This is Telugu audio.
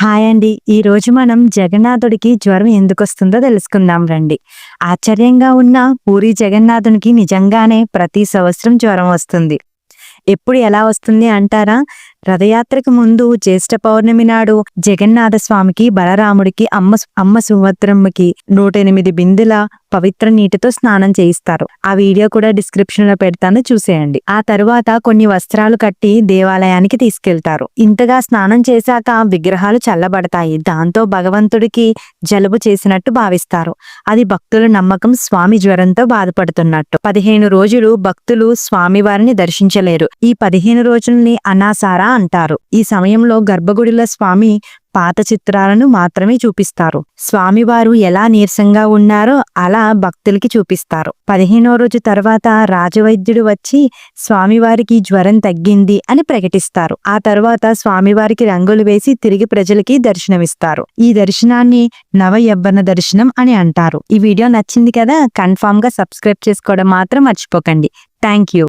హాయ్ అండి. ఈ రోజు మనం జగన్నాథుడికి జ్వరం ఎందుకు వస్తుందో తెలుసుకుందాం రండి. ఆశ్చర్యంగా ఉన్న పూరి జగన్నాథునికి నిజంగానే ప్రతి సంవత్సరం జ్వరం వస్తుంది. ఎప్పుడు ఎలా వస్తుంది అంటారా? రథయాత్రకు ముందు జ్యేష్ఠ పౌర్ణమి నాడు జగన్నాథ స్వామికి బలరాముడికి అమ్మ అమ్మ సుభద్రమ్మకి నూట ఎనిమిది బిందుల పవిత్ర నీటితో స్నానం చేయిస్తారు. ఆ వీడియో కూడా డిస్క్రిప్షన్లో పెడతాను చూసేయండి. ఆ తరువాత కొన్ని వస్త్రాలు కట్టి దేవాలయానికి తీసుకెళ్తారు. ఇంతగా స్నానం చేశాక విగ్రహాలు చల్లబడతాయి. దాంతో భగవంతుడికి జలుబు చేసినట్టు భావిస్తారు. అది భక్తుల నమ్మకం స్వామి జ్వరంతో బాధపడుతున్నట్టు. పదిహేను రోజులు భక్తులు స్వామివారిని దర్శించలేరు. ఈ పదిహేను రోజుల్ని అనాసారా అంటారు. ఈ సమయంలో గర్భగుడిలో స్వామి పాత చిత్రాలను మాత్రమే చూపిస్తారు. స్వామివారు ఎలా నీరసంగా ఉన్నారో అలా భక్తులకి చూపిస్తారు. పదిహేనో రోజు తర్వాత రాజవైద్యుడు వచ్చి స్వామివారికి జ్వరం తగ్గింది అని ప్రకటిస్తారు. ఆ తర్వాత స్వామివారికి రంగులు వేసి తిరిగి ప్రజలకి దర్శనమిస్తారు. ఈ దర్శనాన్ని నవ యవ్వన దర్శనం అని అంటారు. ఈ వీడియో నచ్చింది కదా కన్ఫామ్గా సబ్స్క్రైబ్ చేసుకోవడం మాత్రం మర్చిపోకండి. Thank you.